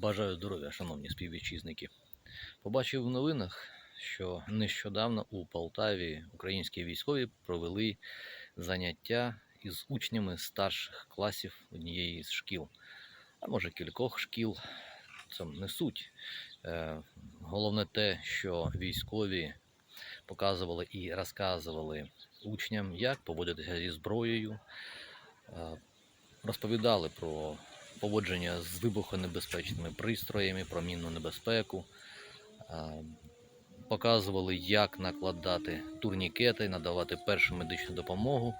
Бажаю здоров'я, шановні співвітчизники. Побачив в новинах, що нещодавно у Полтаві українські військові провели заняття із учнями старших класів однієї з шкіл, а може кількох шкіл. Це не суть. Е, Головне те, що військові показували і розказували учням, як поводитися зі зброєю, е, розповідали про поводження з вибухонебезпечними пристроями, про мінну небезпеку. Показували, як накладати турнікети, надавати першу медичну допомогу.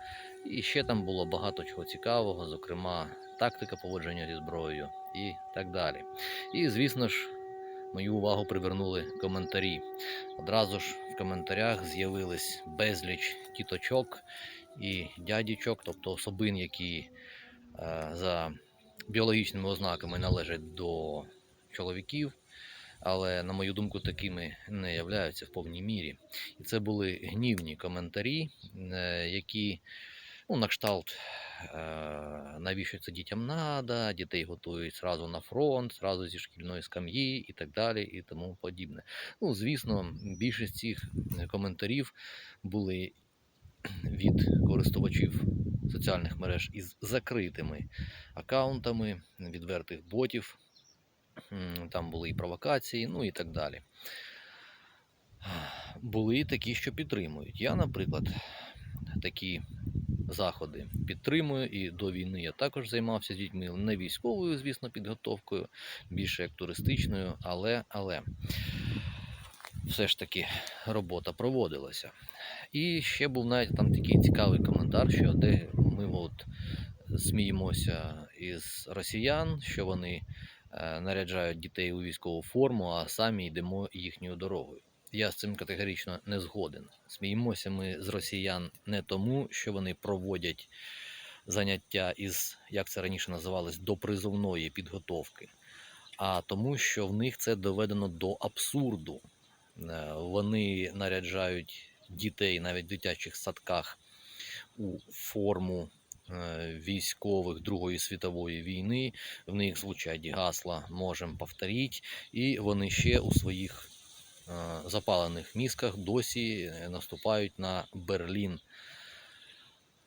І ще там було багато чого цікавого, зокрема, тактика поводження зі зброєю і так далі. І, звісно ж, мою увагу привернули коментарі. Одразу ж в коментарях з'явились безліч тіточок і дядічок, тобто особин, які е, за біологічними ознаками належать до чоловіків, але, на мою думку, такими не являються в повній мірі. І це були гнівні коментарі, е, які ну, на кшталт, е, навіщо це дітям надо, дітей готують зразу на фронт, зразу зі шкільної скам'ї і так далі, і тому подібне. Ну, звісно, більшість цих коментарів були від користувачів соціальних мереж із закритими аккаунтами, відвертих ботів. Там були і провокації, ну і так далі. Були і такі, що підтримують. Я, наприклад, такі заходи підтримую, і до війни я також займався з дітьми, не військовою, звісно, підготовкою, більше як туристичною, але, але все ж таки робота проводилася. І ще був навіть там такий цікавий коментар, що де ми от сміємося із росіян, що вони е, наряджають дітей у військову форму, а самі йдемо їхньою дорогою. Я з цим категорично не згоден. Сміємося ми з росіян не тому, що вони проводять заняття із, як це раніше називалось, допризовної підготовки, а тому, що в них це доведено до абсурду. Е, Вони наряджають дітей навіть в дитячих садках у форму е, військових Другої світової війни. В них звучать гасла можемо повторити, і вони ще у своїх е, запалених мізках досі наступають на Берлін.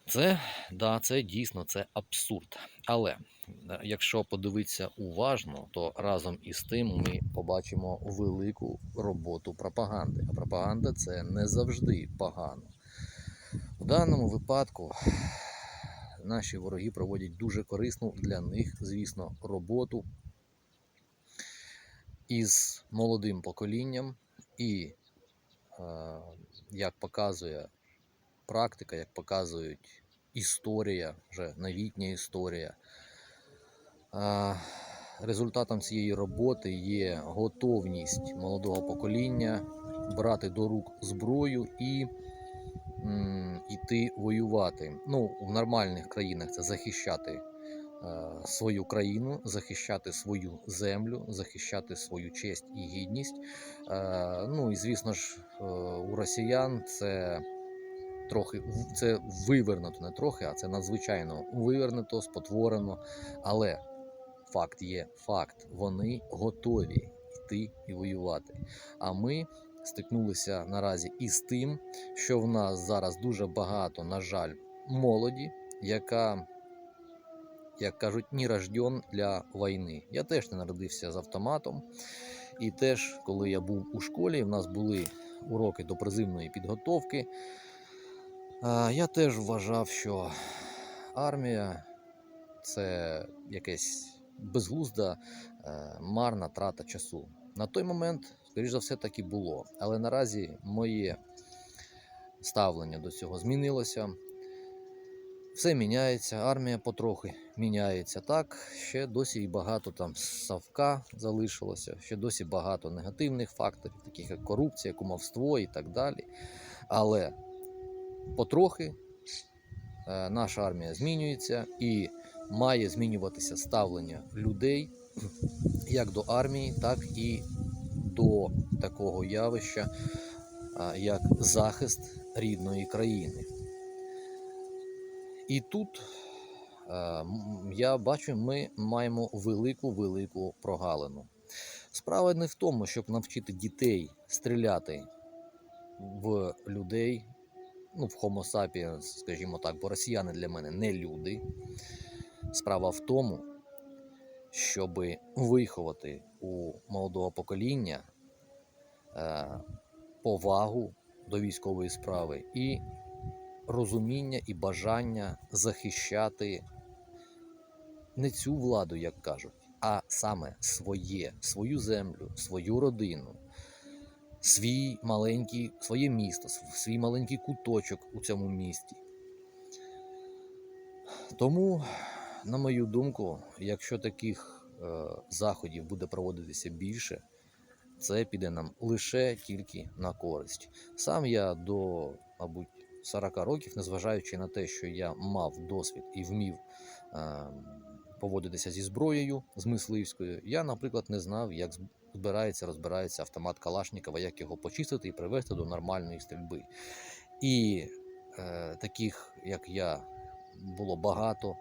Це, да, це дійсно це абсурд. Але якщо подивитися уважно, то разом із тим ми побачимо велику роботу пропаганди. А пропаганда це не завжди погано. В даному випадку наші вороги проводять дуже корисну для них, звісно, роботу із молодим поколінням, і, е, як показує практика, як показують історія, вже новітня історія. Результатом цієї роботи є готовність молодого покоління брати до рук зброю і м, іти воювати. Ну, в нормальних країнах це захищати е, свою країну, захищати свою землю, захищати свою честь і гідність. Е, ну і звісно ж, е, у росіян це трохи це вивернуто, не трохи, а це надзвичайно вивернуто, спотворено. Але факт є факт. Вони готові йти і воювати. А ми стикнулися наразі із тим, що в нас зараз дуже багато, на жаль, молоді, яка, як кажуть, не рожден для війни. Я теж не народився з автоматом. І теж, коли я був у школі, в нас були уроки до призивної підготовки. Я теж вважав, що армія це якесь безглузда, е, марна трата часу. На той момент, скоріш за все, так і було. Але наразі моє ставлення до цього змінилося. Все міняється, армія потрохи міняється. Так, ще досі і багато там савка залишилося, ще досі багато негативних факторів, таких як корупція, кумовство і так далі. Але потрохи е, наша армія змінюється і має змінюватися ставлення людей як до армії, так і до такого явища, як захист рідної країни. І тут я бачу, ми маємо велику велику прогалину. Справа не в тому, щоб навчити дітей стріляти в людей, ну, в Homo sapiens, скажімо так, бо росіяни для мене не люди. Справа в тому, щоб виховати у молодого покоління е, повагу до військової справи і розуміння і бажання захищати не цю владу, як кажуть, а саме своє, свою землю, свою родину, свій маленький, своє місто, свій маленький куточок у цьому місті. Тому, на мою думку, якщо таких е, заходів буде проводитися більше, це піде нам лише тільки на користь. Сам я до, мабуть, 40 років, незважаючи на те, що я мав досвід і вмів е, поводитися зі зброєю, з мисливською, я, наприклад, не знав, як збирається, розбирається автомат Калашникова, як його почистити і привести до нормальної стрільби. І е, таких, як я, було багато.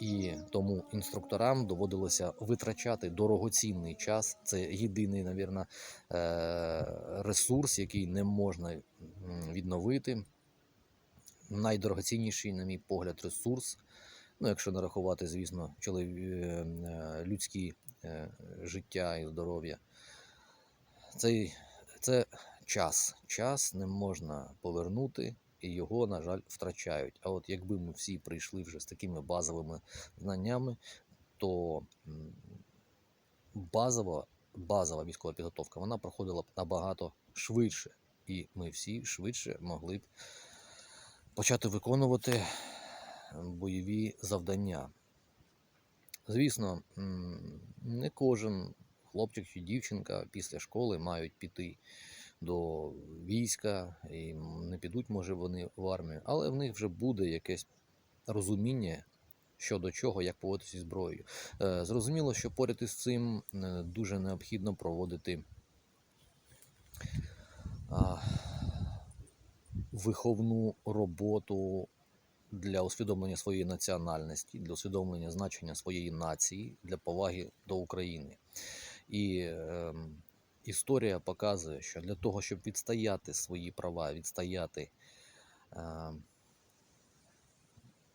І тому інструкторам доводилося витрачати дорогоцінний час. Це єдиний, навірно, е, ресурс, який не можна відновити. Найдорогоцінніший, на мій погляд, ресурс. Ну, якщо не рахувати, звісно, е, е, людські е, життя і здоров'я. Це, це час. Час не можна повернути, і його, на жаль, втрачають. А от якби ми всі прийшли вже з такими базовими знаннями, то базова, базова військова підготовка вона проходила б набагато швидше, і ми всі швидше могли б почати виконувати бойові завдання. Звісно, не кожен хлопчик чи дівчинка після школи мають піти до війська, і не підуть, може, вони в армію, але в них вже буде якесь розуміння щодо чого, як поводитися зі зброєю. Е, Зрозуміло, що поряд із цим е, дуже необхідно проводити виховну роботу для усвідомлення своєї національності, для усвідомлення значення своєї нації, для поваги до України. І ем, історія показує, що для того, щоб відстояти свої права, відстояти ем,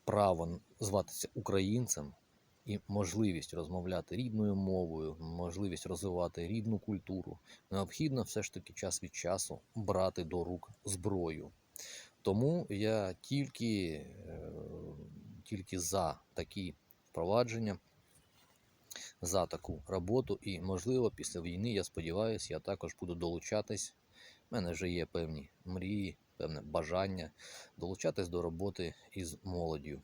право зватися українцем і можливість розмовляти рідною мовою, можливість розвивати рідну культуру, необхідно все ж таки час від часу брати до рук зброю. Тому я тільки, е, тільки за такі впровадження, за таку роботу, і, можливо, після війни, я сподіваюся, я також буду долучатись. У мене вже є певні мрії, певне бажання долучатись до роботи із молоддю.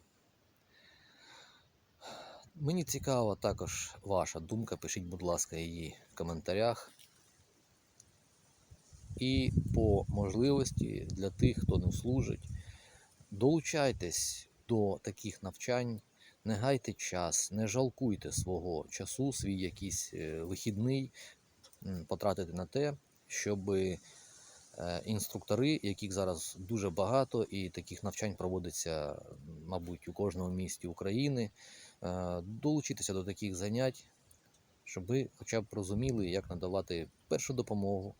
Мені цікава також ваша думка. Пишіть, будь ласка, її в коментарях. І по можливості для тих, хто не служить, долучайтесь до таких навчань, не гайте час, не жалкуйте свого часу, свій якийсь е, вихідний потратити на те, щоб інструктори, яких зараз дуже багато, і таких навчань проводиться, мабуть, у кожному місті України, е, долучитися до таких занять, щоб ви хоча б розуміли, як надавати першу допомогу,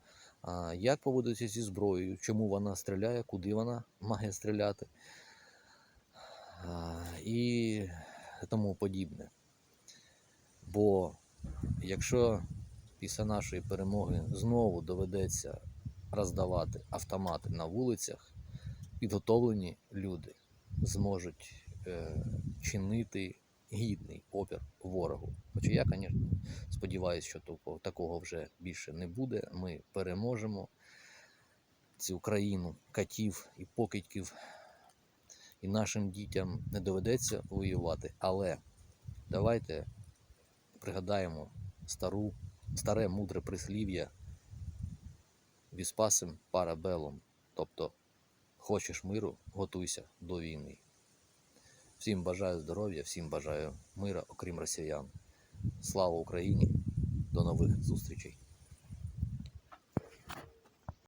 як поводитися зі зброєю, чому вона стріляє, куди вона має стріляти. І тому подібне. Бо якщо після нашої перемоги знову доведеться роздавати автомати на вулицях, підготовлені люди зможуть е, чинити гідний опір ворогу. Хоча я, звісно, сподіваюся, що такого, вже більше не буде. Ми переможемо цю країну катів і покидьків, і нашим дітям не доведеться воювати. Але давайте пригадаємо стару, старе мудре прислів'я віспасим парабелом. Тобто, хочеш миру, готуйся до війни. Всім бажаю здоров'я, всім бажаю мира, окрім росіян. Слава Україні! До нових зустрічей!